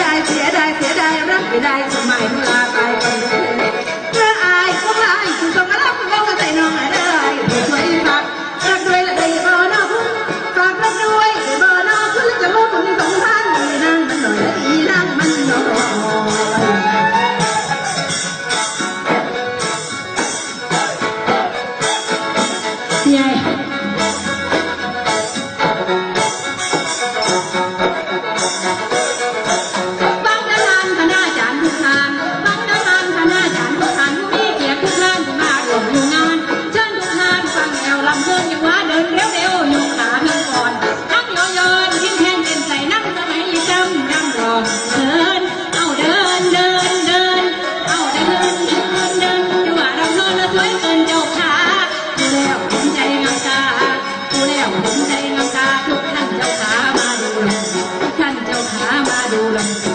ดายเสียดายเสียดายรักไม่ได้สมัยเมื่อำเพิ่นอย่างว่าเดินเร็วเร็วๆยกขาขึ้นก่อนทั้งโยโยนทิ้งแทนเป็นใส่นั่งสมัยจำรำรอเดิน เอาเดินเดินเดิน เอาเดินเดินเดินดูว่าเราเดินแล้วสวยเกินเจ้าขาดูแล้วผมใจงามตาดูแล้วผมใจงามตาทุกท่านเจ้าขามาดูลำทุกท่านเจ้าขามาดูลำ